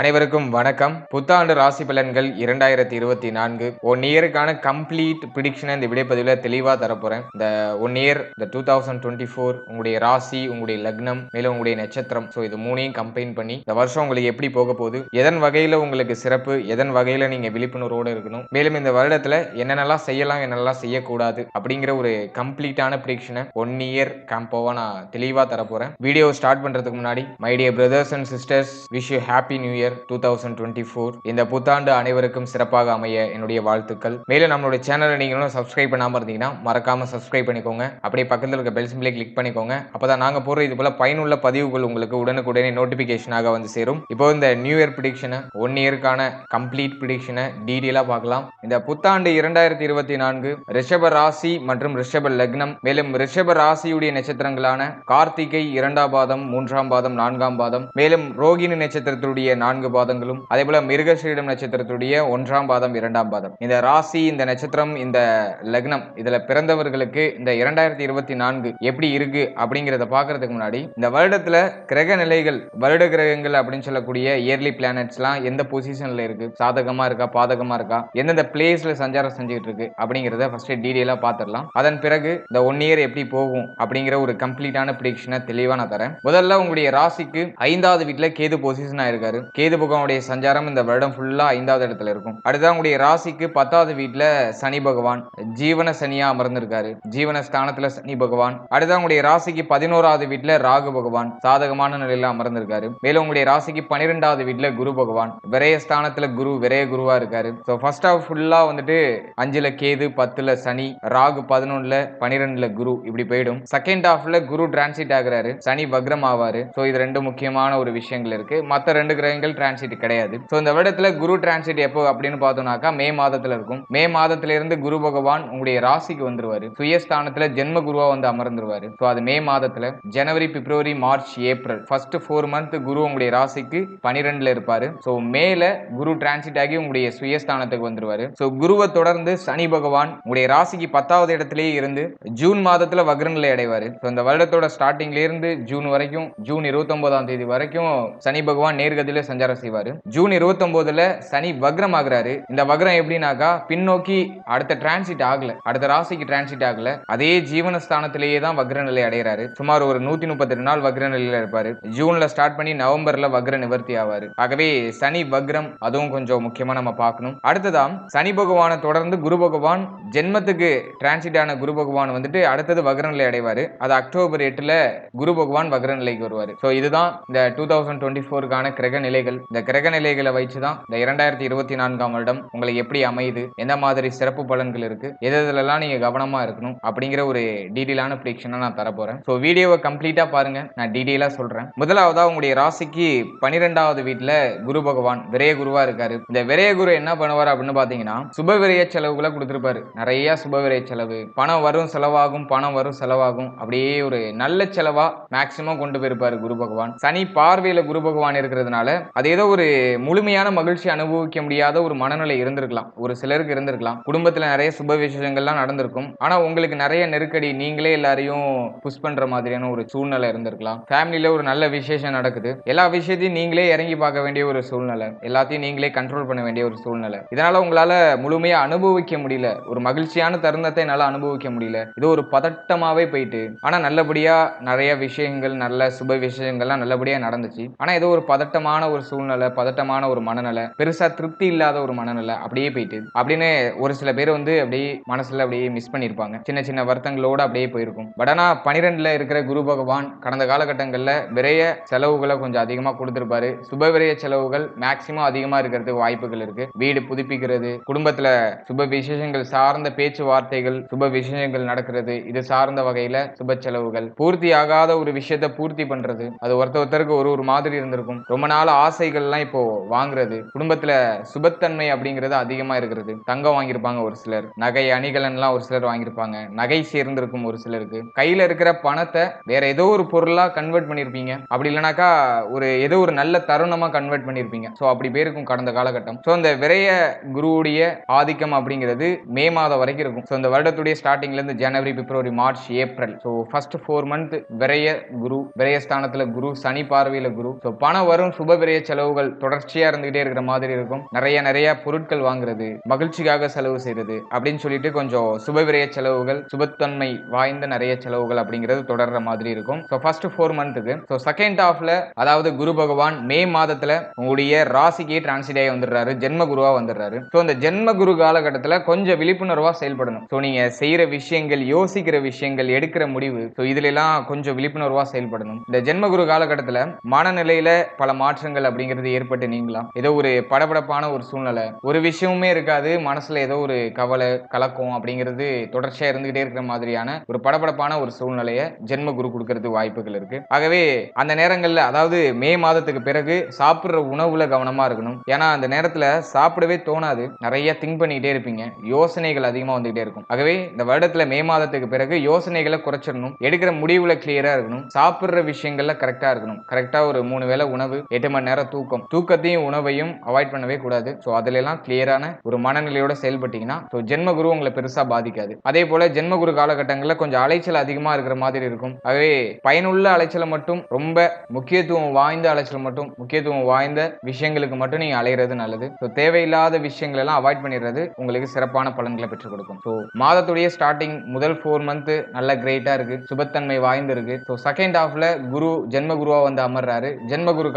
அனைவருக்கும் வணக்கம். புத்தாண்டு ராசி பலன்கள் இரண்டாயிரத்தி இருபத்தி நான்கு ஒன் இயருக்கான கம்ப்ளீட் பிடிக்ஷனை இந்த விடைப்பதிவில் தெளிவாக தரப்போறேன். இந்த ஒன் இயர் இந்த டூ தௌசண்ட் டுவெண்ட்டி ஃபோர் உங்களுடைய ராசி உங்களுடைய லக்னம் மேலும் உங்களுடைய நட்சத்திரம். ஸோ இது மூணையும் கம்பைன் பண்ணி இந்த வருஷம் உங்களுக்கு எப்படி போக போகுது எதன் வகையில் உங்களுக்கு சிறப்பு எதன் வகையில் நீங்கள் விழிப்புணர்வோடு இருக்கணும் மேலும் இந்த வருடத்தில் என்னென்னலாம் செய்யலாம் என்னென்னலாம் செய்யக்கூடாது அப்படிங்கிற ஒரு கம்ப்ளீட்டான ப்ரிடிக்ஷனை ஒன் இயர் கேம்போவாக நான் தெளிவாக தரப்போகிறேன் வீடியோ ஸ்டார்ட் பண்ணுறதுக்கு முன்னாடி my dear brothers and sisters wish you happy new year two thousand twenty four இந்த புத்தாண்டு அனைவருக்கும் சிறப்பாக அமைய என்னுடைய வாழ்த்துக்கள். மேலும் நம்மளுடைய சேனலை நீங்களும் சப்ஸ்கிரைப் பண்ணாமல் இருந்தீங்கன்னா மறக்காம சப்ஸ்கிரைப் பண்ணிக்கோங்க. அப்படியே பக்கத்தில் இருக்க பெல் சிம்பிளை கிளிக் பண்ணிக்கோங்க. அப்பதான் நாங்கள் போடுற இது போல பயனுள்ள பதிவுகள் உங்களுக்கு உடனுக்குடனே நோட்டிபிகேஷனாக வந்து சேரும். இப்போ இந்த நியூ இயர் ப்ரிடிக்ஷனை ஒன் இயருக்கான கம்ப்ளீட் ப்ரிடிக்ஷனை டீடெயிலாக பார்க்கலாம். இந்த புத்தாண்டு இரண்டாயிரத்தி இருபத்தி நான்கு ரிஷப ராசி மற்றும் ரிஷப லக்னம். மேலும் ரிஷப ராசியுடைய நட்சத்திரங்களான கார்த்திகை இரண்டாம் பாதம் மூன்றாம் பாதம் நான்காம் பாதம். மேலும் ரோகிணி நட்சத்திரத்துடைய நான்கு பாதங்களும் அதே போல மிருகஸ்ரீடம் நட்சத்திரத்துடைய ஒன்றாம் பாதம் இரண்டாம் பாதம். இந்த ராசி இந்த நட்சத்திரம் இந்த லக்னம் இதுல பிறந்தவர்களுக்கு இந்த இரண்டாயிரத்தி இருபத்தி நான்கு எப்படி இருக்கு அப்படிங்கிறத பாக்குறதுக்கு முன்னாடி இந்த வருடத்துல கிரக நிலைகள் வருட கிரகங்கள் அப்படின்னு சொல்லக்கூடிய இயர்லி பிளானட்ஸ்லாம் எந்த பொசிஷன்ல இருக்கு? சாதகமா இருக்கா பாதகமா இருக்கா? எந்தெந்த பிளேஸ்ல சஞ்சாரம் செஞ்சுட்டு இருக்கு அப்படிங்கிறத ஃபர்ஸ்ட் டீடைலா பாத்துடலாம். அதன் பிறகு இந்த ஒன் இயர் எப்படி போகும் அப்படிங்கிற ஒரு கம்ப்ளீட்டான ப்ரிடிக்ஷனை தெளிவா நான் தரேன். முதல்ல உங்களுடைய ராசிக்கு ஐந்தாவது வீட்டுல கேது பொசிஷன் ஆயிருக்காரு கேது பகவானுடைய சஞ்சாரம் இந்த வருடம் ஃபுல்லா ஐந்தாவது இடத்துல இருக்கும். அடுத்ததான் உங்களுடைய ராசிக்கு பத்தாவது வீட்டுல சனி பகவான் ஜீவன சனியா அமர்ந்திருக்காரு. ஜீவன ஸ்தானத்துல சனி பகவான். அடுத்ததான் உங்களுடைய ராசிக்கு பதினோராவது வீட்டுல ராகு பகவான் சாதகமான நிலையில அமர்ந்திருக்காரு. மேலும் உங்களுடைய ராசிக்கு பன்னிரெண்டாவது வீட்டுல குரு பகவான். விரைய ஸ்தானத்துல குரு விரைய குருவா இருக்காரு. ஸோ ஃபர்ஸ்ட் ஆஃப் ஃபுல்லா வந்துட்டு அஞ்சுல கேது பத்துல சனி ராகு பதினொன்னுல பனிரெண்டுல குரு இப்படி போயிடும். செகண்ட் ஹாஃப்ல குரு டிரான்சிட் ஆகுறாரு. சனி வக்ரம் ஆவாரு. ஸோ இது ரெண்டு முக்கியமான ஒரு விஷயங்கள் இருக்கு. மற்ற ரெண்டு கிரகங்கள் டிரான்சிட் கிடையாது. ஸோ இந்த வருடத்தில் குரு டிரான்சிட் எப்போ அப்படின்னு பார்த்தோம்னாக்கா மே மாதத்தில் இருக்கும். மே மாதத்திலிருந்து குரு பகவான் உங்களுடைய ராசிக்கு வந்துருவாரு. சுயஸ்தானத்தில் ஜென்ம குருவா வந்து அமர்ந்துருவாரு. ஸோ அது மே மாதத்தில் ஜனவரி பிப்ரவரி மார்ச் ஏப்ரல் ஃபர்ஸ்ட் ஃபோர் மந்த் குரு உங்களுடைய ராசிக்கு பனிரெண்டுல இருப்பாரு. ஸோ மேல குரு டிரான்சிட் ஆகி உங்களுடைய சுயஸ்தானத்துக்கு வந்துருவாரு. ஸோ குருவை தொடர்ந்து சனி பகவான் உங்களுடைய ராசிக்கு பத்தாவது இடத்திலேயே இருந்து ஜூன் மாதத்தில் வக்ரநிலை அடைவாரு. ஸோ இந்த வருடத்தோட ஸ்டார்டிங்ல இருந்து ஜூன் வரைக்கும் ஜூன் இருபத்தொன்பதாம் தேதி வரைக்கும் சனி பகவான் நேர்கதியில சஞ்சாரம் செய்வார். ஜூன் இருபத்தொன்பதுல சனி வக்ரம் ஆகுறாரு இந்த வக்ரம் எப்படின்னாக்கா பின்னோக்கி அடுத்த டிரான்சிட் ஆகல. அடுத்த ராசிக்கு டிரான்சிட் ஆகல. அதே ஜீவனஸ்தானத்திலேயே தான் வக்ர நிலை அடைகிறாரு சுமார் ஒரு நூத்தி முப்பத்தெட்டு நாள் வக்ர நிலையில இருப்பாரு. ஜூன்ல ஸ்டார்ட் பண்ணி நவம்பர்ல வக்ர நிவர்த்தி ஆவாரு. ஆகவே சனி வக்ரம் அதுவும் கொஞ்சம் முக்கியமா நம்ம பார்க்கணும். அடுத்ததான் சனி பகவானை தொடர்ந்து குரு பகவான் ஜென்மத்துக்கு டிரான்சிட் ஆன குரு பகவான் வந்துட்டு அடுத்தது வக்ர நிலை அடைவாரு. அது அக்டோபர் எட்டுல குரு பகவான் வக்ர நிலைக்கு வருவாரு. ஸோ இதுதான் இந்த டூ தௌசண்ட் டுவெண்ட்டி ஃபோருக்கான கிரக நிலைகள். இந்த கிரக நிலைகளை வச்சு தான் இந்த இரண்டாயிரத்தி இருபத்தி நான்காம் வருடம் உங்களை எப்படி அமையுது எந்த மாதிரி சிறப்பு பலன்கள் இருக்கு எது எதுலலாம் நீங்க கவனமா இருக்கணும் அப்படிங்கிற ஒரு டீட்டெயிலான ப்ரிடிக்ஷனை நான் தரப்போறேன் ஸோ வீடியோவை கம்ப்ளீட்டா பாருங்க நான் டீட்டெயிலா சொல்றேன். முதலாவதா உங்களுடைய ராசிக்கு பனிரெண்டாவது வீட்டுல குரு பகவான் விரைய குருவா இருக்காரு. இந்த விரைய குரு என்ன பண்ணுவார் அப்படின்னு பாத்தீங்கன்னா சுப விரைய செலவுகளை கொடுத்துருப்பாரு. நிறைய சுப விரைய செலவு. பணம் வரும் செலவாகும் பணம் வரும் செலவாகும். அப்படியே ஒரு நல்ல செலவா மேக்சிமம் கொண்டு போயிருப்பாரு குரு பகவான். சனி பார்வையில குரு பகவான் இருக்கிறதுனால அது ஏதோ ஒரு முழுமையான மகிழ்ச்சி அனுபவிக்க முடியாத ஒரு மனநிலை இருந்திருக்கலாம். ஒரு சிலருக்கு இருந்திருக்கலாம். குடும்பத்துல நிறைய சுப விசேஷங்கள்லாம் நடந்திருக்கும். ஆனா உங்களுக்கு நிறைய நெருக்கடி நீங்களே எல்லாரையும் புஷ் பண்ற மாதிரியான ஒரு சூழ்நிலை இருந்திருக்கலாம். ஃபேமிலியில ஒரு நல்ல விசேஷம் நடக்குது. எல்லா விஷயத்தையும் நீங்களே இறங்கி பார்க்க வேண்டிய ஒரு சூழ்நிலை. எல்லாத்தையும் நீங்களே கண்ட்ரோல் பண்ண வேண்டிய ஒரு சூழ்நிலை. இதனால உங்களால முழுமையா அனுபவிக்க முடியல. ஒரு மகிழ்ச்சியான தருணத்தை என்னால் அனுபவிக்க முடியல. இது ஒரு பதட்டமாவே போயிட்டு. ஆனா நல்லபடியா நிறைய விஷயங்கள் நல்ல சுப விஷயங்கள்லாம் நல்லபடியா நடந்துச்சு. ஆனா ஏதோ ஒரு பதட்டமான ஒரு சூழ்நிலை பதட்டமான ஒரு மனநிலை பெருசா திருப்தி இல்லாத ஒரு மனநிலை அப்படியே போயிட்டு அப்படின்னு ஒரு சில பேர் வந்து அப்படியே மனசுல அப்படியே மிஸ் பண்ணியிருப்பாங்க சின்ன சின்ன வருத்தங்களோட அப்படியே போயிருக்கும். பட் ஆனா பனிரெண்டுல இருக்கிற குரு பகவான் கடந்த காலகட்டங்கள்ல விரைய செலவுகளை கொஞ்சம் அதிகமா கொடுத்துருப்பாரு. சுப விரைய செலவுகள் மேக்சிமம் அதிகமா இருக்கிறதுக்கு வாய்ப்புகள் இருக்கு. வீடு புதுப்பிக்கிறது குடும்பத்துல சுப விசேஷங்கள் சார்ந்த பேச்சுவார்த்தைகள் சுப விசேஷங்கள் நடக்கிறது இது சார்ந்த வகையில சுப செலவுகள். பூர்த்தி ஆகாத ஒரு விஷயத்த பூர்த்தி பண்றது. அது ஒருத்த ஒருத்தருக்கு ஒரு ஒரு மாதிரி இருந்திருக்கும். ரொம்ப நாள் ஆசை ஆசைகள்லாம் இப்போ வாங்குறது குடும்பத்துல சுபத்தன்மை அப்படிங்கிறது அதிகமா இருக்கிறது. தங்கம் வாங்கியிருப்பாங்க ஒரு சிலர் நகை அணிகலன்லாம் ஒரு சிலர் வாங்கியிருப்பாங்க நகை சேர்ந்திருக்கும் ஒரு சிலருக்கு. கையில இருக்கிற பணத்தை வேற ஏதோ ஒரு பொருளா கன்வெர்ட் பண்ணிருப்பீங்க அப்படி இல்லைனாக்கா ஒரு ஏதோ ஒரு நல்ல தருணமா கன்வெர்ட் பண்ணிருப்பீங்க ஸோ அப்படி பேருக்கும் கடந்த காலகட்டம். ஸோ அந்த விரைய குருவுடைய ஆதிக்கம் அப்படிங்கிறது மே மாதம் வரைக்கும் இருக்கும். ஸோ இந்த வருடத்துடைய ஸ்டார்டிங்ல இருந்து ஜனவரி பிப்ரவரி மார்ச் ஏப்ரல் ஸோ ஃபர்ஸ்ட் ஃபோர் மந்த் விரைய குரு விரைய ஸ்தானத்துல குரு சனி பார்வையில குரு. ஸோ பணம் வரும் சுப விரைய செலவுகள் தொடர்ச்சியா இருந்துகிட்டே இருக்கிற மாதிரி இருக்கும். நிறைய நிறைய பொருட்கள் வாங்குறது மகிழ்ச்சிக்காக செலவு செய்யறது அப்படின்னு சொல்லிட்டு கொஞ்சம் சுப விரைய செலவுகள் சுபத்தன்மை வாய்ந்த நிறைய செலவுகள் அப்படிங்கிறது தொடர்ற மாதிரி இருக்கும். ஸோ ஃபர்ஸ்ட் ஃபோர் மந்த்துக்கு ஸோ செகண்ட் ஹாஃப்ல அதாவது குரு பகவான் மே மாதத்துல உங்களுடைய ராசிக்கே டிரான்சிட் ஆகி வந்துடுறாரு ஜென்ம குருவா வந்துடுறாரு. ஸோ இந்த ஜென்ம குரு காலகட்டத்தில் கொஞ்சம் விழிப்புணர்வா செயல்படணும். ஸோ நீங்க செய்யற விஷயங்கள் யோசிக்கிற விஷயங்கள் எடுக்கிற முடிவு ஸோ இதுல எல்லாம் கொஞ்சம் விழிப்புணர்வா செயல்படணும். இந்த ஜென்ம குரு காலகட்டத்தில் மனநிலையில பல மாற்றங்கள் அப்படிங்கிறது ஏற்பட்டு நீங்களாம். ஏதோ ஒரு படபடப்பான ஒரு சூழ்நிலை. ஒரு விஷயமுமே இருக்காது. மனசுல ஏதோ ஒரு கவலை கலக்கம் அப்படிங்கிறது தொடர்ச்சியா இருந்துகிட்டே இருக்கிற மாதிரியான ஒரு படபடப்பான ஒரு சூழ்நிலையை ஜென்ம குரு கொடுக்கறது வாய்ப்புகள் இருக்கு. ஆகவே அந்த நேரங்கள்ல அதாவது மே மாதத்துக்கு பிறகு சாப்பிடுற உணவுல கவனமா இருக்கணும். ஏன்னா அந்த நேரத்துல சாப்பிடவே தோணாது. நிறைய திங்க் பண்ணிக்கிட்டே இருப்பீங்க. யோசனைகள் அதிகமா வந்துகிட்டே இருக்கும். ஆகவே இந்த வருடத்துல மே மாதத்துக்கு பிறகு யோசனைகளை குறைச்சிடணும். எடுக்கிற முடிவுல கிளியரா இருக்கணும். சாப்பிடுற விஷயங்கள்ல கரெக்டா இருக்கணும். கரெக்டா ஒரு மூணு வேளை உணவு எட்டு மணி நேரம் தூக்கம். தூக்கத்தையும் உணவையும் அவாய்ட் பண்ணவே கூடாது. ஸோ அதுல எல்லாம் கிளியரான ஒரு மனநிலையோட செயல்பட்டீங்கன்னா ஸோ ஜென்மகுரு உங்களை பெருசா பாதிக்காது. அதே போல ஜென்ம குரு காலகட்டங்களில் கொஞ்சம் அலைச்சல் அதிகமா இருக்கிற மாதிரி இருக்கும். ஆகவே பயனுள்ள அலைச்சலை மட்டும் ரொம்ப முக்கியத்துவம் வாய்ந்த அலைச்சல் மட்டும் முக்கியத்துவம் வாய்ந்த விஷயங்களுக்கு மட்டும் நீங்க அலையிறது நல்லது. ஸோ தேவையில்லாத விஷயங்கள் எல்லாம் அவாய்ட் பண்ணிடுறது உங்களுக்கு சிறப்பான பலன்களை பெற்றுக் கொடுக்கும். ஸோ மாதத்துடைய ஸ்டார்டிங் முதல் ஃபோர் மந்த் நல்ல கிரேட்டா இருக்கு. சுபத்தன்மை வாய்ந்து இருக்கு ஸோ செகண்ட் ஹாஃப்ல குரு ஜென்ம குருவா வந்து அமர்றாரு. ஜென்ம குரு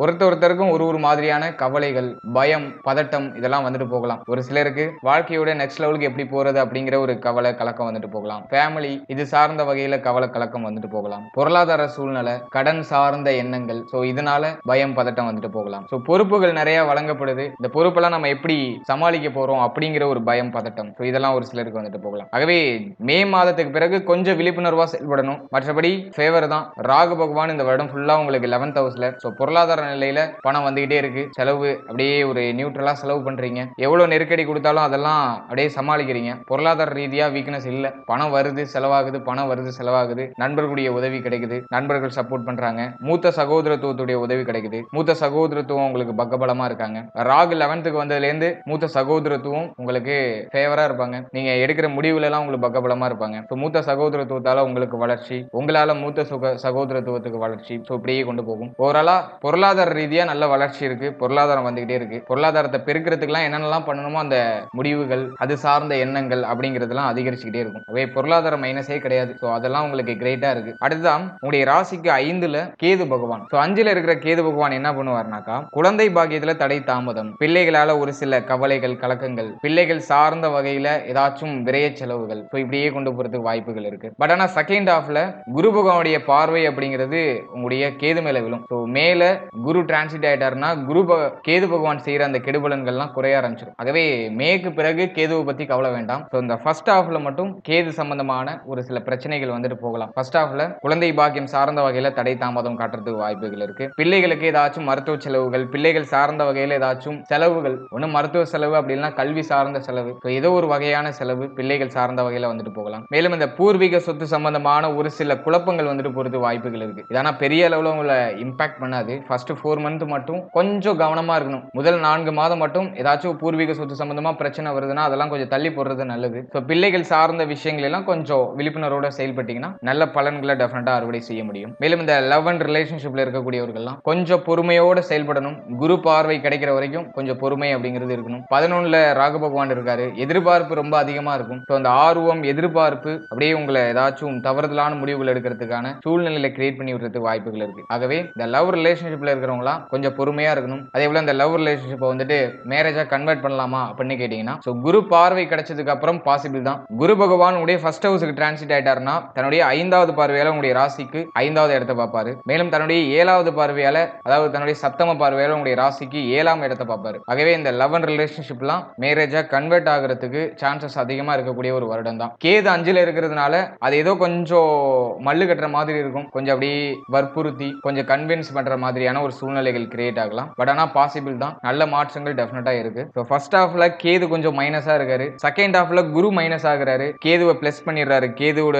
ஒருத்தர் ஒருத்தருக்கும் ஒரு ஒரு மாதிரியான கவலைகள் பயம் பதட்டம் இதெல்லாம் வந்துட்டு போகலாம். ஒரு சிலருக்கு வாழ்க்கையோட நெக்ஸ்ட் லெவலுக்கு எப்படி போறது அப்படிங்கிற ஒரு கவலை கலக்கம் வந்துட்டு போகலாம். ஃபேமிலி இது சார்ந்த வகையில கவலை கலக்கம் வந்துட்டு போகலாம். பொருளாதார சூழ்நிலை கடன் சார்ந்த எண்ணங்கள். ஸோ இதனால பயம் பதட்டம் வந்துட்டு போகலாம். ஸோ பொறுப்புகள் நிறைய வழங்கப்படுது. இந்த பொறுப்பெல்லாம் நம்ம எப்படி சமாளிக்க போறோம் அப்படிங்கிற ஒரு பயம் பதட்டம். ஸோ இதெல்லாம் ஒரு சிலருக்கு வந்துட்டு போகலாம். ஆகவே மே மாதத்துக்கு பிறகு கொஞ்சம் விழிப்புணர்வா செயல்படணும். மற்றபடி ஃபேவர் தான். ராகு பகவான் இந்த வருடம் ஃபுல்லாக உங்களுக்கு லெவன்த் ஹவுஸில் ஸோ பொருளாதார நிலையில பணம் வந்துகிட்டே இருக்கு. செலவு அப்படியே ஒரு நியூட்ரலா செலவு பண்றீங்க. எவ்வளவு நெருக்கடி கொடுத்தாலும் அதெல்லாம் அப்படியே சமாளிக்கிறீங்க. பொருளாதார ரீதியா வீக்னஸ் இல்ல. பணம் வருது செலவாகுது பணம் வருது செலவாகுது. நண்பர்களுடைய உதவி கிடைக்குது. நண்பர்கள் சப்போர்ட் பண்றாங்க. மூத்த சகோதரத்துவத்துடைய உதவி கிடைக்குது. மூத்த சகோதரத்துவம் உங்களுக்கு பக்கபலமா இருக்காங்க. ராகு லெவன்த்துக்கு வந்ததுல இருந்து மூத்த சகோதரத்துவம் உங்களுக்கு ஃபேவரா இருப்பாங்க. நீங்க எடுக்கிற முடிவுல எல்லாம் உங்களுக்கு பக்கபலமா இருப்பாங்க. மூத்த சகோதரத்துவத்தால உங்களுக்கு வளர்ச்சி உங்களால மூத்த சுக சகோதரத்துவத்துக்கு வளர்ச்சி ஸோ இப்படியே கொண்டு போகும். ஓவராலா பொருளாதார ரீதியாக நல்ல வளர்ச்சி இருக்கு பொருளாதாரம் வந்துகிட்டே இருக்கு. பொருளாதாரத்தை பெருக்கிறதுக்குலாம் என்னென்னலாம் பண்ணணுமோ அந்த முடிவுகள் அது சார்ந்த எண்ணங்கள் அப்படிங்கிறதுலாம் அதிகரிச்சுக்கிட்டே இருக்கும். அவை பொருளாதார மைனஸே கிடையாது. ஸோ அதெல்லாம் உங்களுக்கு கிரேட்டாக இருக்கு. அடுத்ததான் உங்களுடைய ராசிக்கு ஐந்துல கேது பகவான். ஸோ அஞ்சில் இருக்கிற கேது பகவான் என்ன பண்ணுவார்னாக்கா குழந்தை பாக்கியத்தில் தடை தாமதம். பிள்ளைகளால் ஒரு சில கவலைகள் கலக்கங்கள். பிள்ளைகள் சார்ந்த வகையில் ஏதாச்சும் விரைய செலவுகள். ஸோ இப்படியே கொண்டு போறதுக்கு வாய்ப்புகள் இருக்கு. பட் ஆனால் செகண்ட் ஹாஃப்ல குரு பகவானுடைய பார்வை அப்படிங்கிறது உங்களுடைய கேது மேலே விழும். ஸோ மேலே குரு டிரான்சிட் ஆயிட்டாருன்னா குரு ப- கேது பகவான் செய்யற அந்த கெடுபலன்கள்லாம் குறைய ஆரம்பிச்சிடும் ஆகவே மேக்கு பிறகு கேதுவை பத்தி கவலை வேண்டாம். ஸோ இந்த ஃபர்ஸ்ட் ஹாஃப்ல மட்டும் கேது சம்பந்தமான ஒரு சில பிரச்சனைகள் வந்துட்டு போகலாம். ஃபர்ஸ்ட் ஹாஃப்ல குழந்தை பாக்கியம் சார்ந்த வகையில தடை தாமதம் காட்டுறதுக்கு வாய்ப்புகள் இருக்கு. பிள்ளைகளுக்கு ஏதாச்சும் மருத்துவ செலவுகள் பிள்ளைகள் சார்ந்த வகையில ஏதாச்சும் செலவுகள் ஒண்ணு மருத்துவ செலவு அப்படி இல்லைன்னா கல்வி சார்ந்த செலவு. ஸோ ஏதோ ஒரு வகையான செலவு பிள்ளைகள் சார்ந்த வகையில வந்துட்டு போகலாம். மேலும் இந்த பூர்வீக சொத்து சம்பந்தமான ஒரு சில குழப்பங்கள் வந்துட்டு போறது வாய்ப்புகள் இருக்கு. இதனா பெரிய அளவுல உங்களை இம்பாக்ட் பண்ணாது. ஃபர்ஸ்ட் ஃபோர் மந்த் மட்டும் கொஞ்சம் கவனமா இருக்கணும். முதல் நான்கு மாதம் மட்டும் ஏதாச்சும் பூர்வீக சொத்து சம்பந்தமா பிரச்சனை வருதுன்னா அதெல்லாம் கொஞ்சம் தள்ளி போடுறது நல்லது. ஸோ பிள்ளைகள் சார்ந்த விஷயங்கள் எல்லாம் கொஞ்சம் விழிப்புணர்வோட செயல்பட்டீங்கன்னா நல்ல பலன்களை டெஃபினட்டா அறுவடை செய்ய முடியும். மேலும் இந்த லவ் அண்ட் ரிலேஷன்ஷிப்ல இருக்கக்கூடியவர்கள்லாம் கொஞ்சம் பொறுமையோட செயல்படணும். குரு பார்வை கிடைக்கிற வரைக்கும் கொஞ்சம் பொறுமை அப்படிங்கிறது இருக்கணும். பதினொன்னுல ராகு பகவான் இருக்காரு. எதிர்பார்ப்பு ரொம்ப அதிகமா இருக்கும். ஸோ அந்த ஆர்வம் எதிர்பார்ப்பு அப்படியே உங்களை ஏதாச்சும் தவறுதலான முடிவுகள் எடுக்கிறதுக்கான சூழ்நிலையில கிரியேட் பண்ணி விடுறதுக்கு வாய்ப்புகள் இருக்கு. ஆகவே இந்த லவ் ரிலேஷன்ஷிப்ல இருக்கிறவங்களாம் கொஞ்சம் பொறுமையா இருக்கணும். அதே போல இந்த லவ் ரிலேஷன்ஷிப்பை வந்துட்டு மேரேஜா கன்வெர்ட் பண்ணலாமா அப்படின்னு கேட்டீங்கன்னா ஸோ குரு பார்வை கிடைச்சதுக்கு அப்புறம் பாசிபிள் தான். குரு பகவான் உடைய ஃபர்ஸ்ட் ஹவுஸுக்கு டிரான்சிட் ஆயிட்டாருன்னா தன்னுடைய ஐந்தாவது பார்வையால உங்களுடைய ராசிக்கு ஐந்தாவது இடத்தை பார்ப்பாரு. மேலும் தன்னுடைய ஏழாவது பார்வையால அதாவது தன்னுடைய சப்தம பார்வையால உங்களுடைய ராசிக்கு ஏழாம் இடத்தை பார்ப்பாரு. ஆகவே இந்த லவ் அண்ட் ரிலேஷன்ஷிப்லாம் மேரேஜா கன்வெர்ட் ஆகிறதுக்கு சான்சஸ் அதிகமா இருக்கக்கூடிய ஒரு வருடம் தான். கேது அஞ்சுல இருக்கிறதுனால அது ஏதோ கொஞ்சம் மல்லு கட்டுற மாதிரி இருக்கும். கொஞ்சம் அப்படியே வற்புறுத்தி கொஞ்சம் கன்வின்ஸ் பண்ற மாதிரியான ஒரு சூழ்நிலைகள் கிரியேட் ஆகலாம். பட் ஆனால் பாசிபிள் தான். நல்ல மாற்றங்கள் டெஃபினட்டா இருக்கு. ஸோ ஃபர்ஸ்ட் ஹாஃப்ல கேது கொஞ்சம் மைனஸா இருக்காரு. செகண்ட் ஹாஃப்ல குரு மைனஸ் ஆகுறாரு. கேதுவை பிளஸ் பண்ணிடுறாரு. கேதுவோட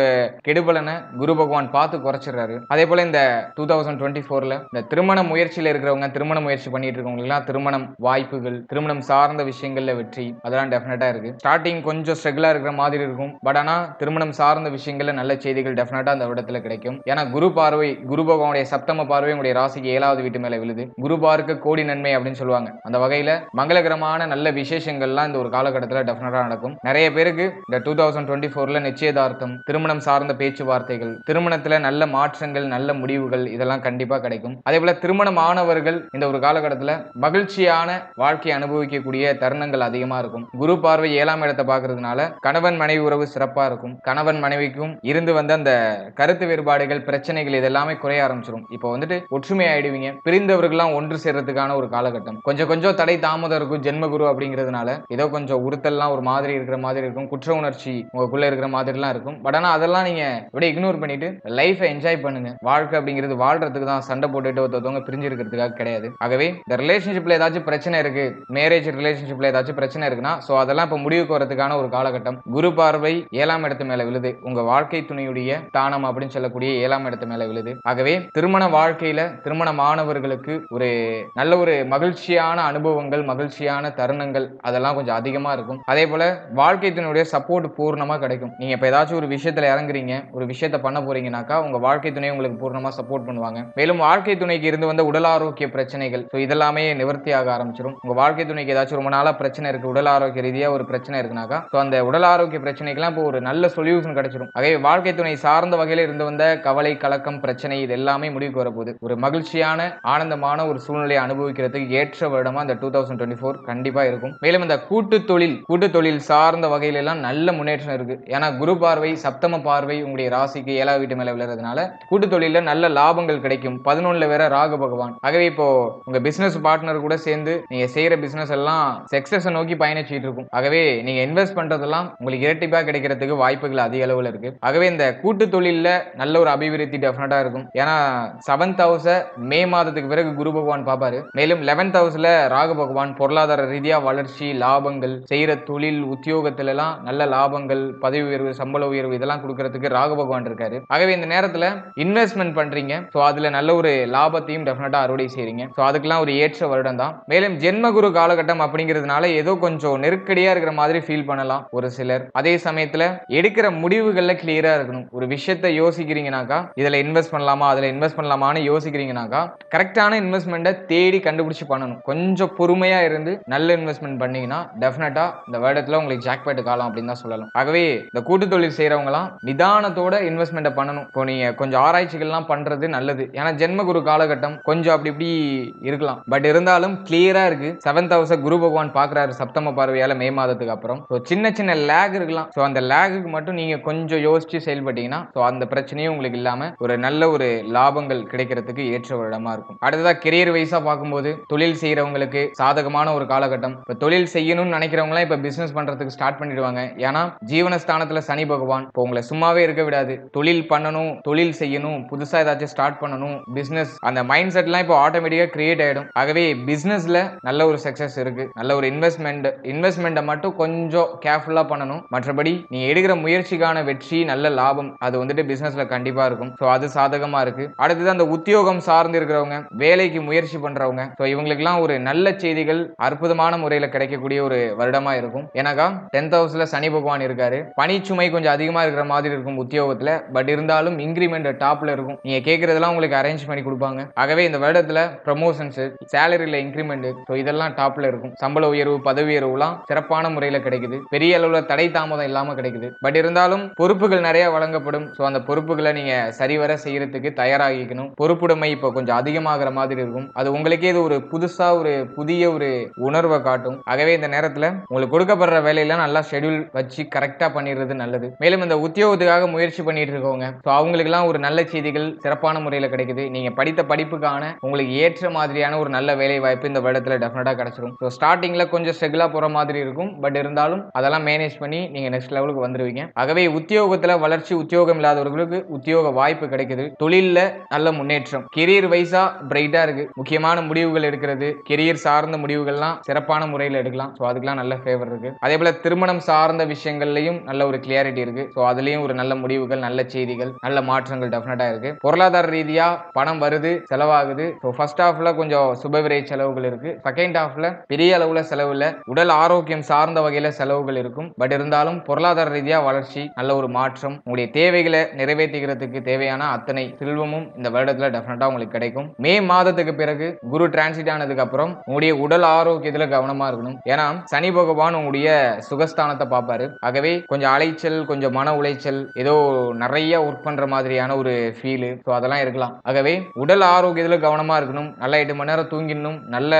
கெடுபலனை குரு பகவான் பார்த்து குறைச்சிடுறாரு. அதே போல இந்த டூ தௌசண்ட் டுவெண்ட்டி ஃபோர்ல இந்த திருமண முயற்சியில இருக்கிறவங்க திருமண முயற்சி பண்ணிட்டு இருக்கவங்களுக்குலாம் திருமணம் வாய்ப்புகள் திருமணம் சார்ந்த விஷயங்கள்ல வெற்றி அதெல்லாம் டெஃபினட்டா இருக்கு. ஸ்டார்டிங் கொஞ்சம் ஸ்ட்ரகிளா இருக்கிற மாதிரி இருக்கும். பட் ஆனா திருமணம் சார்ந்த விஷயங்கள்ல நல்ல செய்திகள் டெஃபினட்டா அந்த இடத்துல கிடைக்கும். ஏன்னா குரு பார்வை குரு பகவானுடைய சப்தம பார்வை உங்களுடைய ராசிக்கு ஏழாவது வீட்டு மேல விழுது. குரு பார்க்க கோடி நன்மை அப்படின்னு சொல்லுவாங்க. அந்த வகையில மங்களகரமான நல்ல விசேஷங்கள்லாம் இந்த ஒரு காலகட்டத்தில் டெஃபினட்டா நடக்கும். நிறைய பேருக்கு இந்த டூ தௌசண்ட் டுவெண்ட்டி ஃபோர்ல நிச்சயதார்த்தம் திருமணம் சார்ந்த பேச்சுவார்த்தைகள் திருமணத்துல நல்ல மாற்றங்கள் நல்ல முடிவுகள் இதெல்லாம் கண்டிப்பா கிடைக்கும். அதே போல திருமணம் ஆனவர்கள் இந்த ஒரு காலகட்டத்தில் மகிழ்ச்சியான வாழ்க்கையை அனுபவிக்கக்கூடிய தருணங்கள் அதிகமா இருக்கும். குரு பார்வை ஏழாம் இடத்தை பார்க்கறதுனால கணவன் மனைவி உறவு சிறப்பா இருக்கும். கணவன் மனைவிக்கும் இருந்து வந்த அந்த கருத்து வேறுபாடுகள் பிரச்சனைகள் இதெல்லாமே குறைய ஆரம்பிச்சிடும் இப்போ வந்துட்டு ஒற்றுமை ஆயிடுவீங்க பிரிந்தவர்கள்லாம் ஒன்று சேர்றதுக்கான ஒரு காலகட்டம். கொஞ்சம் கொஞ்சம் தடை தாமதம் இருக்கும் ஜென்மகுரு அப்படிங்கிறதுனால. ஏதோ கொஞ்சம் உறுத்தல்லாம் ஒரு மாதிரி இருக்கிற மாதிரி இருக்கும். குற்ற உணர்ச்சி உங்களுக்குள்ள இருக்கிற மாதிரிலாம் இருக்கும். பட் ஆனால் அதெல்லாம் நீங்க இப்படி இக்னோர் பண்ணிட்டு லைஃபை என்ஜாய் பண்ணுங்க. வாழ்க்கை அப்படிங்கிறது வாழ்றதுக்கு தான் சண்டை போட்டுட்டு ஒருத்தவங்க பிரிஞ்சிருக்கிறதுக்காக கிடையாது. ஆகவே இந்த ரிலேஷன்ஷிப்ல ஏதாச்சும் பிரச்சனை இருக்கு மேரேஜ் ரிலேஷன்ஷிப்ல ஏதாச்சும் பிரச்சனை இருக்குன்னா ஸோ அதெல்லாம் இப்ப முடிவுக்கு வரதுக்கான ஒரு காலகட்டம். குரு பார்வை ஏழாம் இடத்து மேல விழுது. உங்க வாழ்க்கை துணையுடைய தானம் அப்படின்னு சொல்லக்கூடிய ஏழாம் இடத்து மேல விழுது. ஆகவே திருமண வாழ்க்கையில மாணவர்களுக்கு ஒரு நல்ல ஒரு மகிழ்ச்சியான அனுபவங்கள் மகிழ்ச்சியான தருணங்கள் அதெல்லாம் கொஞ்சம் அதிகமாக இருக்கும். அதே போல் வாழ்க்கை சப்போர்ட் பூர்ணமாக கிடைக்கும். நீங்கள் இப்போ ஏதாச்சும் ஒரு விஷயத்தில் இறங்குறீங்க ஒரு விஷயத்த பண்ண போறீங்கனாக்கா உங்கள் வாழ்க்கை துணை உங்களுக்கு பூர்ணமாக சப்போர்ட் பண்ணுவாங்க. மேலும் வாழ்க்கை துணைக்கு இருந்து வந்த உடல் ஆரோக்கிய பிரச்சனைகள் ஸோ இதெல்லாமே நிவர்த்தி ஆக ஆரம்பிச்சிடும் உங்கள் வாழ்க்கை துணைக்கு ஏதாச்சும் ரொம்ப நாளாக பிரச்சனை இருக்கு உடல் ஆரோக்கிய ரீதியாக ஒரு பிரச்சனை இருக்குனாக்கா ஸோ அந்த உடல் ஆரோக்கிய பிரச்சனைக்கெல்லாம் இப்போ ஒரு நல்ல சொல்யூஷன் கிடைச்சிடும் அதே வாழ்க்கை துணை சார்ந்த வகையில் இருந்து வந்த கவலை கலக்கம் பிரச்சனை இது எல்லாமே முடிவுக்கு வரப்போகுது. ஒரு மகிழ்ச்சியான ஆனந்தமான ஒரு சூழ்நிலையை அனுபவிக்கிறதுக்கு ஏற்ற வருடமா இந்த டூ தௌசண்ட் டுவெண்ட்டி ஃபோர் கண்டிப்பா இருக்கும். மேலும் இந்த கூட்டு தொழில் கூட்டு தொழில் சார்ந்த வகையில எல்லாம் நல்ல முன்னேற்றம் இருக்கு. ஏன்னா குரு பார்வை சப்தம பார்வை உங்களுடைய ராசிக்கு ஏழாவது வீட்டு மேல விழுறதுனால கூட்டு தொழில நல்ல லாபங்கள் கிடைக்கும். பதினொன்னுல வேற ராகு பகவான். ஆகவே இப்போ உங்க பிசினஸ் பார்ட்னர் கூட சேர்ந்து நீங்க செய்யற பிசினஸ் எல்லாம் சக்சஸ் நோக்கி பயணிச்சிட்டு இருக்கும். ஆகவே நீங்க இன்வெஸ்ட் பண்றதெல்லாம் உங்களுக்கு இரட்டிப்பா கிடைக்கிறதுக்கு வாய்ப்புகள் அதிக அளவுல இருக்கு. ஆகவே இந்த கூட்டு தொழில்ல நல்ல ஒரு அபிவிருத்தி டெஃபினட்டா இருக்கும். ஏன்னா செவன்த் ஹவுஸ மே மாதத்துக்கு பிறகு குரு பகவான் பார்ப்பாரு மேலும் லெவன்த் ஹவுஸ்ல ராகு பகவான் பொருளாதார ரீதியா வளர்ச்சி லாபங்கள் செய்யற தொழில் உத்தியோகத்துல எல்லாம் நல்ல லாபங்கள் பதவி உயர்வு சம்பள உயர்வு இதெல்லாம் கொடுக்கறதுக்கு ராகு பகவான் இருக்காரு. ஆகவே இந்த நேரத்துல இன்வெஸ்ட்மெண்ட் பண்றீங்க. ஸோ அதுல நல்ல ஒரு லாபத்தையும் டெஃபினட்டா அறுவடை செய்றீங்க. ஸோ அதுக்கெல்லாம் ஒரு ஏற்ற வருடம் தான். மேலும் ஜென்மகுரு காலகட்டம் அப்படிங்கிறதுனால ஏதோ கொஞ்சம் நெருக்கடியா இருக்கிற மாதிரி ஃபீல் பண்ணலாம் ஒரு சிலர். அதே சமயத்துல எடுக்கிற முடிவுகள்ல கிளியரா இருக்கணும். ஒரு விஷயத்த யோசிக்கிறீங்கனாக்கா இதுல இன்வெஸ்ட் பண்ணலாமா அதுல இன்வெஸ்ட் பண்ணலாமான்னு யோசிக்கிறீங்கனாக்கா கரெக்டான இன்வெஸ்ட்மெண்ட்டை தேடி கண்டுபிடிச்சி பண்ணணும். கொஞ்சம் பொறுமையாக இருந்து நல்ல இன்வெஸ்ட்மெண்ட் பண்ணீங்கன்னா டெஃபினட்டாக இந்த வருடத்தில் உங்களுக்கு ஜாக்பேட் காலம் அப்படின்னு தான் சொல்லலாம். ஆகவே இந்த கூட்டு தொழில் செய்கிறவங்களாம் நிதானத்தோட இன்வெஸ்ட்மெண்ட்டை பண்ணணும். இப்போ நீங்கள் கொஞ்சம் ஆராய்ச்சிகள்லாம் பண்ணுறது நல்லது. ஏன்னா ஜென்மகுரு காலகட்டம் கொஞ்சம் அப்படி இப்படி இருக்கலாம். பட் இருந்தாலும் கிளியராக இருக்குது செவன்த் ஹவுஸை குரு பகவான் பார்க்குறாரு சப்தம பார்வையால் மே மாதத்துக்கு அப்புறம். ஸோ சின்ன சின்ன லேக் இருக்கலாம். ஸோ அந்த லேகுக்கு மட்டும் நீங்கள் கொஞ்சம் யோசித்து செயல்பட்டீங்கன்னா ஸோ அந்த பிரச்சனையும் உங்களுக்கு இல்லாமல் ஒரு நல்ல ஒரு லாபங்கள் கிடைக்கிறதுக்கு ஏற்ற வருடமாக இருக்கும். அடுத்ததாக கெரியர் வைஸாக பார்க்கும்போது தொழில் செய்கிறவங்களுக்கு சாதகமான ஒரு காலகட்டம். இப்போ தொழில் செய்யணும்னு நினைக்கிறவங்களாம் இப்போ பிஸ்னஸ் பண்ணுறதுக்கு ஸ்டார்ட் பண்ணிடுவாங்க. ஏன்னா ஜீவனஸ்தானத்தில் சனி பகவான் இப்போ உங்களை சும்மாவே இருக்க விடாது. தொழில் பண்ணணும் தொழில் செய்யணும் புதுசாக ஏதாச்சும் ஸ்டார்ட் பண்ணணும் பிஸ்னஸ் அந்த மைண்ட் செட்லாம் இப்போ ஆட்டோமேட்டிக்காக கிரியேட் ஆகிடும் ஆகவே பிஸ்னஸில் நல்ல ஒரு சக்ஸஸ் இருக்கு. நல்ல ஒரு இன்வெஸ்ட்மெண்ட் இன்வெஸ்ட்மெண்ட்டை மட்டும் கொஞ்சம் கேர்ஃபுல்லாக பண்ணணும். மற்றபடி நீ எடுக்கிற முயற்சிக்கான வெற்றி நல்ல லாபம் அது வந்துட்டு பிஸ்னஸில் கண்டிப்பாக இருக்கும். ஸோ அது சாதகமாக இருக்கு. அடுத்தது அந்த உத்தியோகம் சார்ந்து இருக்கிறவங்க வேலைக்கு முயற்சி பண்றவங்க. ஸோ இவங்களுக்குலாம் ஒரு நல்ல செய்திகள் அற்புதமான முறையில் கிடைக்கக்கூடிய ஒரு வருடமா இருக்கும். ஏன்னாக்கா டென்த் ஹவுஸ்ல சனி பகவான் இருக்காரு. பணிச்சுமை கொஞ்சம் அதிகமா இருக்கிற மாதிரி இருக்கும் உத்தியோகத்துல. பட் இருந்தாலும் இன்கிரிமெண்ட் டாப்ல இருக்கும். நீங்க கேட்கறதெல்லாம் உங்களுக்கு அரேஞ்ச் பண்ணி கொடுப்பாங்க. ஆகவே இந்த வருடத்துல ப்ரமோஷன்ஸ் சேலரியில இன்க்ரிமெண்ட் ஸோ இதெல்லாம் டாப்ல இருக்கும். சம்பள உயர்வு பதவி உயர்வுலாம் சிறப்பான முறையில் கிடைக்குது. பெரிய அளவில் தடை தாமதம் இல்லாம கிடைக்குது. பட் இருந்தாலும் பொறுப்புகள் நிறைய வழங்கப்படும். ஸோ அந்த பொறுப்புகளை நீங்க சரிவர செய்யறதுக்கு தயாராகிக்கணும். பொறுப்புடைமை இப்போ கொஞ்சம் அதிகமாகிற மாதிரி இருக்கும். அது உங்களுக்கே இது ஒரு புதுசாக ஒரு புதிய ஒரு உணர்வை காட்டும். ஆகவே இந்த நேரத்தில் உங்களுக்கு கொடுக்கப்படுற வேலையெல்லாம் நல்லா ஷெட்யூல் வச்சு கரெக்டாக பண்ணிடுறது நல்லது. மேலும் இந்த உத்தியோகத்துக்காக முயற்சி பண்ணிட்டு இருக்கவங்க ஸோ அவங்களுக்குலாம் ஒரு நல்ல செய்திகள் சிறப்பான முறையில் கிடைக்குது. நீங்கள் படித்த படிப்புக்கான உங்களுக்கு ஏற்ற மாதிரியான ஒரு நல்ல வேலை வாய்ப்பு இந்த வருடத்தில் டெஃபினட்டாக கிடச்சிரும். ஸோ ஸ்டார்டிங்கில் கொஞ்சம் ஸ்ட்ரகிளாக போகிற மாதிரி இருக்கும். பட் இருந்தாலும் அதெல்லாம் மேனேஜ் பண்ணி நீங்கள் நெக்ஸ்ட் லெவலுக்கு வந்துடுவீங்க ஆகவே உத்தியோகத்தில் வளர்ச்சி உத்தியோகம் இல்லாதவர்களுக்கு உத்தியோக வாய்ப்பு கிடைக்குது. தொழிலில் நல்ல முன்னேற்றம். கெரியர் வைஸாக பிரைட்டா இருக்கு. முக்கியமான முடிவுகள் எடுக்கிறது கெரியர் சார்ந்த முடிவுகள்லாம் சிறப்பான முறையில் எடுக்கலாம். ஸோ அதுக்கெல்லாம் நல்ல ஃபேவர் இருக்கு. அதே போல திருமணம் சார்ந்த விஷயங்கள்லையும் நல்ல ஒரு கிளியாரிட்டி இருக்கு. ஸோ அதுலயும் ஒரு நல்ல முடிவுகள் நல்ல செய்திகள் நல்ல மாற்றங்கள் டெஃபினட்டா இருக்கு. பொருளாதார ரீதியா பணம் வருது செலவாகுது. ஸோ ஃபர்ஸ்ட் ஹாஃப்ல கொஞ்சம் சுபவிரை செலவுகள் இருக்கு. செகண்ட் ஹாஃப்ல பெரிய அளவுல செலவு இல்ல. உடல் ஆரோக்கியம் சார்ந்த வகையில செலவுகள் இருக்கும். பட் இருந்தாலும் பொருளாதார ரீதியா வளர்ச்சி நல்ல ஒரு மாற்றம் உங்களுடைய தேவைகளை நிறைவேற்றிக்கிறதுக்கு தேவையான அத்தனை செல்வமும் இந்த வருடத்துல டெஃபினட்டா உங்களுக்கு கிடைக்கும். மே மாதத்துக்கு பிறகு குரு டிரான்சிட் ஆனதுக்கு அப்புறம் உங்களுடைய உடல் ஆரோக்கியத்துல கவனமா இருக்கணும். ஏன்னா சனி பகவான் உங்களுடைய சுகஸ்தானத்தை பார்ப்பாரு. ஆகவே கொஞ்சம் அலைச்சல் கொஞ்சம் மன உளைச்சல் ஏதோ நிறைய ஒர்க் பண்ற மாதிரியான ஒரு ஃபீலு ஸோ அதெல்லாம் இருக்கலாம். ஆகவே உடல் ஆரோக்கியத்துல கவனமா இருக்கணும். நல்லா எட்டு மணி நேரம் தூங்கிடணும். நல்ல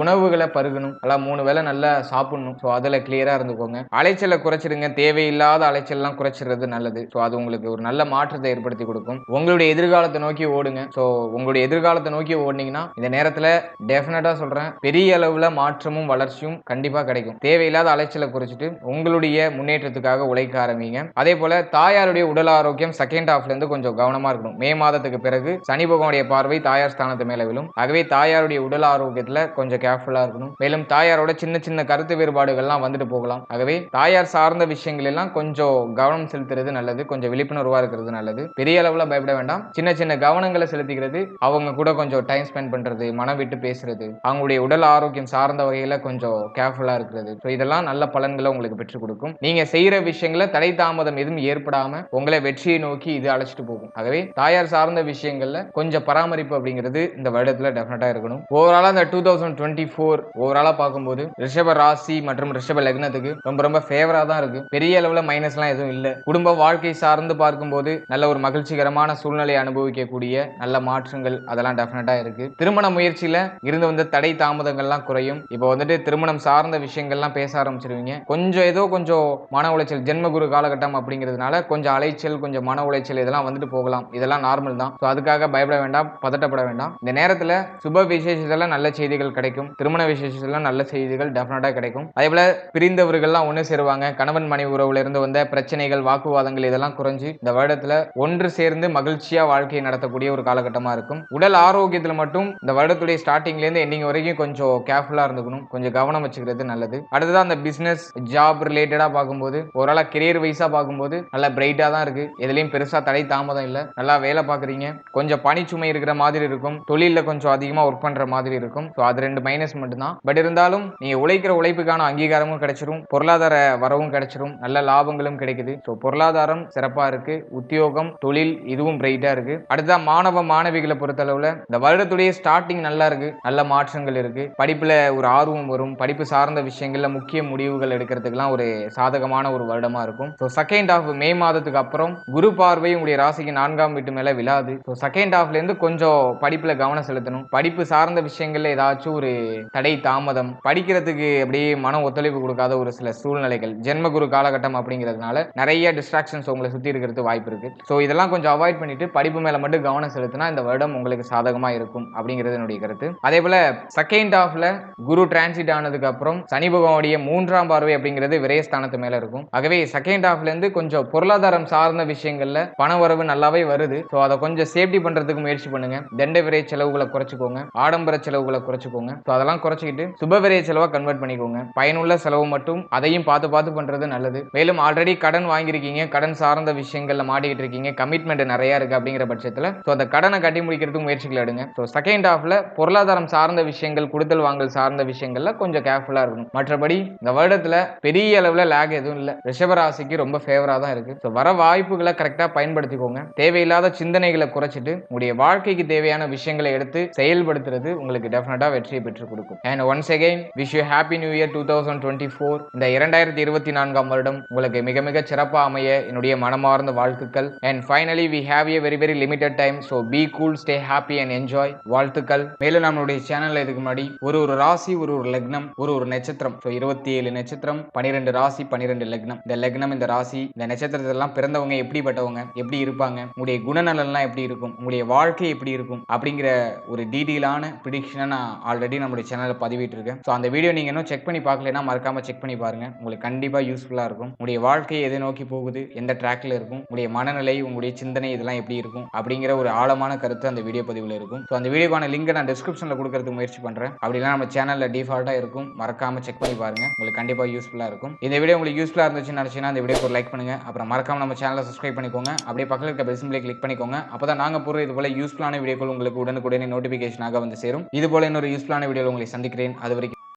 உணவுகளை பருகணும். நல்லா மூணு வேளை நல்லா சாப்பிடணும். ஸோ அதில் கிளியரா இருந்துக்கோங்க. அலைச்சலை குறைச்சிடுங்க. தேவையில்லாத அலைச்சல்லாம் குறைச்சிடுறது நல்லது. ஸோ அது உங்களுக்கு ஒரு நல்ல மாற்றத்தை ஏற்படுத்தி கொடுக்கும். உங்களுடைய எதிர்காலத்தை நோக்கி ஓடுங்க. ஸோ உங்களுடைய உலகத்தை நோக்கி ஓடுனீங்கன்னா இந்த நேரத்தில் டெஃபினட்டா சொல்றேன் பெரிய அளவுல மாற்றமும் வளர்ச்சியும் கண்டிப்பா கிடைக்கும். தேவையில்லாத அலைச்சலை குறைச்சிட்டு உங்களுடைய முன்னேற்றத்துக்காக உழைக்க ஆரம்பிங்க. அதே போல தாயாருடைய உடல் ஆரோக்கியம் செகண்ட் ஹாஃப்ல இருந்து கொஞ்சம் கவனமா இருக்கணும். மே மாதத்துக்கு பிறகு சனி பகவானுடைய பார்வை தாயார் ஸ்தானத்து மேல விழும். ஆகவே தாயாருடைய உடல் ஆரோக்கியத்துல கொஞ்சம் கேர்ஃபுல்லா இருக்கணும். மேலும் தாயாரோட சின்ன சின்ன கருத்து வேறுபாடுகள்லாம் வந்துட்டு போகலாம். ஆகவே தாயார் சார்ந்த விஷயங்கள் எல்லாம் கொஞ்சம் கவனம் செலுத்துறது நல்லது. கொஞ்சம் விழிப்புணர்வா இருக்கிறது நல்லது. பெரிய அளவுல பயப்பட வேண்டாம். சின்ன சின்ன கவனங்களை செலுத்திக்கிறது அவங்க கூட கொஞ்சம் டைம் ஸ்பெண்ட் பண்றது மனம் விட்டு பேசுறது அவங்களுடைய உடல் ஆரோக்கியம் சார்ந்த வகையில கொஞ்சம் கேர்ஃபுல்லா இருக்கிறது. ஸோ இதெல்லாம் நல்ல பலன்களை உங்களுக்கு பெற்றுக் கொடுக்கும். நீங்க செய்யற விஷயங்கள தடை தாமதம் எதுவும் ஏற்படாம உங்களை வெற்றியை நோக்கி இது அழைச்சிட்டு போகும். ஆகவே தாயார் சார்ந்த விஷயங்கள்ல கொஞ்சம் பராமரிப்பு அப்படிங்கிறது இந்த வருடத்துல டெஃபினட்டா இருக்கணும். ஓவராலா இந்த டூ தௌசண்ட் டுவெண்ட்டி ஃபோர் ஓவராலா பார்க்கும்போது ரிஷப ராசி மற்றும் ரிஷப லக்னத்துக்கு ரொம்ப ரொம்ப ஃபேவரா தான் இருக்கு. பெரிய அளவுல மைனஸ்லாம் எதுவும் இல்ல. குடும்ப வாழ்க்கை சார்ந்து பார்க்கும்போது நல்ல ஒரு மகிழ்ச்சிகரமான சூழ்நிலையை அனுபவிக்கக்கூடிய நல்ல மாற்றங்கள் அதெல்லாம் டெஃபினட்டா இருக்கு. திருமண முயற்சியில இருந்து வந்த தடை தாமதங்கள்லாம் குறையும். இப்போ வந்துட்டு திருமணம் சார்ந்த விஷயங்கள்லாம் பேச ஆரம்பிச்சிருவீங்க. கொஞ்சம் ஏதோ கொஞ்சம் மன உளைச்சல் ஜென்மகுரு காலகட்டம் அப்படிங்கிறதுனால கொஞ்சம் அலைச்சல் கொஞ்சம் மன உளைச்சல் இதெல்லாம் வந்துட்டு போகலாம். இதெல்லாம் நார்மல் தான். ஸோ அதுக்காக பயப்பட வேண்டாம் பதட்டப்பட வேண்டாம். இந்த நேரத்தில் சுப விசேஷத்துல நல்ல செய்திகள் கிடைக்கும். திருமண விசேஷத்துல நல்ல செய்திகள் டெஃபினட்டாக கிடைக்கும். அதே போல பிரிந்தவர்கள்லாம் ஒன்று சேருவாங்க. கணவன் மனைவி உறவுல இருந்து வந்த பிரச்சனைகள் வாக்குவாதங்கள் இதெல்லாம் குறைஞ்சு இந்த வருடத்துல ஒன்று சேர்ந்து மகிழ்ச்சியா வாழ்க்கையை நடத்தக்கூடிய ஒரு காலகட்டமா இருக்கும். உடல் ஆரோக்கியத்தில் மட்டும் இந்த வருடத்துடைய ஸ்டார்டிங்லேருந்து எண்டிங் வரைக்கும் கொஞ்சம் கேர்ஃபுல்லாக இருந்துக்கணும். கொஞ்சம் கவனம் வச்சுக்கிறது நல்லது. அடுத்ததான் அந்த பிஸ்னஸ் ஜாப் ரிலேட்டடாக பார்க்கும்போது ஓரளவு கெரியர் வைஸாக பார்க்கும்போது நல்லா பிரைட்டாக தான் இருக்குது எதுலேயும் பெருசாக தடை தாமதம் இல்லை. நல்லா வேலை பார்க்குறீங்க. கொஞ்சம் பணிச்சுமை இருக்கிற மாதிரி இருக்கும். தொழிலில் கொஞ்சம் அதிகமாக ஒர்க் பண்ணுற மாதிரி இருக்கும். ஸோ அது ரெண்டு மைனஸ் மட்டும்தான். பட் இருந்தாலும் நீங்கள் உழைக்கிற உழைப்புக்கான அங்கீகாரமும் கிடைச்சிரும். பொருளாதார வரவும் கிடைச்சிரும். நல்ல லாபங்களும் கிடைக்குது. ஸோ பொருளாதாரம் சிறப்பாக இருக்குது உத்தியோகம் தொழில் இதுவும் பிரைட்டாக இருக்குது அடுத்தா மாணவ மாணவிகளை பொறுத்தளவில் இந்த வருடத்துடைய ஸ்டார்டிங் நல்லா இருக்கு. நல்ல மாற்றங்கள் இருக்கு. படிப்புல ஒரு ஆர்வம் வரும். படிப்பு சார்ந்த விஷயங்கள்ல முக்கிய முடிவுகள் எடுக்கிறதுக்கெல்லாம் ஒரு சாதகமான ஒரு வருடமா இருக்கும். ஸோ செகண்ட் ஆஃப் மே மாதத்துக்கு அப்புறம் குரு பார்வை உங்களுடைய ராசிக்கு நான்காம் வீட்டு மேல விழாது. ஸோ செகண்ட் ஹாஃப்ல இருந்து கொஞ்சம் படிப்புல கவனம் செலுத்தணும். படிப்பு சார்ந்த விஷயங்கள்ல ஏதாச்சும் ஒரு தடை தாமதம் படிக்கிறதுக்கு அப்படியே மன ஒத்துழைப்பு கொடுக்காத ஒரு சில சூழ்நிலைகள் ஜென்மகுரு காலகட்டம் அப்படிங்கிறதுனால நிறைய டிஸ்ட்ராக்ஷன்ஸ் உங்களை சுத்தி இருக்கிறது வாய்ப்பு இருக்கு. ஸோ இதெல்லாம் கொஞ்சம் அவாய்ட் பண்ணிட்டு படிப்பு மேல மட்டும் கவனம் செலுத்தினா இந்த வருடம் உங்களுக்கு சாதகமா இருக்கும் அப்படிங்கிறது என்னுடைய கருத்து. அதே போல செகண்ட் ஹாஃப்ல குரு டிரான்சிட் ஆனதுக்கு அப்புறம் சனி பகவானுடைய மூன்றாம் பார்வை அப்படிங்கிறது விரயஸ்தானத்து மேல இருக்கும். ஆகவே செகண்ட் ஹாஃப்ல இருந்து கொஞ்சம் பொருளாதாரம் சார்ந்த விஷயங்கள்ல பண வரவு நல்லாவே வருது. ஸோ அதை கொஞ்சம் சேஃப்டி பண்றதுக்கு முயற்சி பண்ணுங்க. தண்ட விரை செலவுகளை குறைச்சிக்கோங்க. ஆடம்பர செலவுகளை குறைச்சிக்கோங்க. ஸோ அதெல்லாம் குறைச்சிக்கிட்டு சுப விரைய செலவா கன்வெர்ட் பண்ணிக்கோங்க. பயனுள்ள செலவு மட்டும் அதையும் பார்த்து பார்த்து பண்றது நல்லது. மேலும் ஆல்ரெடி கடன் வாங்கியிருக்கீங்க. கடன் சார்ந்த விஷயங்கள்ல மாட்டிக்கிட்டு இருக்கீங்க. கமிட்மெண்ட் நிறைய இருக்கு அப்படிங்கிற பட்சத்துல ஸோ அந்த கடனை கட்டி முடிக்கிறதுக்கு முயற்சி முயற்சிகள் எடுங்க. ஸோ செகண்ட் ஹாஃப்ல பொருளாதாரம் சார்ந்த விஷயங்கள் கொடுத்தல் வாங்கல் சார்ந்த விஷயங்கள்ல கொஞ்சம் கேர்ஃபுல்லா இருக்கணும். மற்றபடி இந்த வருடத்துல பெரிய அளவில் லேக் எதுவும் இல்லை. ரிஷபராசிக்கு ரொம்ப ஃபேவராக தான் இருக்கு. ஸோ வர வாய்ப்புகளை கரெக்டா பயன்படுத்திக்கோங்க. தேவையில்லாத சிந்தனைகளை குறைச்சிட்டு உங்களுடைய வாழ்க்கைக்கு தேவையான விஷயங்களை எடுத்து செயல்படுத்துறது உங்களுக்கு டெஃபினட்டா வெற்றியை பெற்றுக் கொடுக்கும். And once again wish you happy new year two thousand twenty four இந்த இரண்டாயிரத்தி இருபத்தி நான்காம் வருடம் உங்களுக்கு மிக மிக சிறப்பாக அமைய என்னுடைய மனமார்ந்த வாழ்த்துக்கள். And finally we have a very very limited time so be cool stay happy and enjoy வாழ்த்துக்கள். மேலும் நம்மளுடைய சேனல்ல இதுக்கு முன்னாடி ஒரு ஒரு ராசி ஒரு ஒரு லக்னம் ஒரு ஒரு நட்சத்திரம். ஸோ இருபத்தி ஏழு நட்சத்திரம் பனிரெண்டு ராசி பன்னிரெண்டு லக்னம். இந்த லக்னம் இந்த ராசி இந்த நட்சத்திரத்தெல்லாம் பிறந்தவங்க எப்படிப்பட்டவங்க எப்படி இருப்பாங்க உங்களுடைய குணநலன்லாம் எப்படி இருக்கும் உங்களுடைய வாழ்க்கை எப்படி இருக்கும் அப்படிங்கிற ஒரு டீட்டெயிலான ப்ரிடிக்ஷனை நான் ஆல்ரெடி நம்மளுடைய சேனலில் பதிவிட்டிருக்கேன். ஸோ அந்த வீடியோ நீங்கள் இன்னும் செக் பண்ணி பார்க்கலனா மறக்காம செக் பண்ணி பாருங்க. உங்களுக்கு கண்டிப்பாக யூஸ்ஃபுல்லாக இருக்கும். உங்களுடைய வாழ்க்கை எதை நோக்கி போகுது எந்த ட்ராக்ல இருக்கும் உங்களுடைய மனநிலை உங்களுடைய சிந்தனை இதெல்லாம் எப்படி இருக்கும் அப்படிங்கிற ஒரு ஆழமான கருத்து அந்த வீடியோ பதிவில் வீடியோக்குள்ள இருக்கும். ஸோ அந்த வீடியோக்கான லிங்கை நான் டிஸ்கிரிப்ஷனில் கொடுக்கறதுக்கு முயற்சி பண்ணுறேன் அப்படிலாம் நம்ம சேனலில் டிஃபால்ட்டாக இருக்கும். மறக்காமல் செக் பண்ணி பாருங்கள் உங்களுக்கு கண்டிப்பாக யூஸ்ஃபுல்லாக இருக்கும். இந்த வீடியோ உங்களுக்கு யூஸ்ஃபுல்லாக இருந்துச்சுன்னு நினச்சிங்கன்னா இந்த வீடியோக்கு ஒரு லைக் பண்ணுங்கள் அப்புறம் மறக்காம நம்ம சேனலை சப்ஸ்கிரைப் பண்ணிக்கோங்க. அப்படியே பக்கத்தில் இருக்க பெல் சிம்பிளை கிளிக் பண்ணிக்கோங்க. அப்போ தான் நாங்கள் போகிற இது போல யூஸ்ஃபுல்லான வீடியோக்கள் உங்களுக்கு உடனுக்குடனே நோட்டிஃபிகேஷனாக வந்து சேரும். இது போல இன்னொரு யூஸ்ஃபுல்லான வீடியோவில் உங்களை சந்திக்கிறேன். அது வரைக்கும்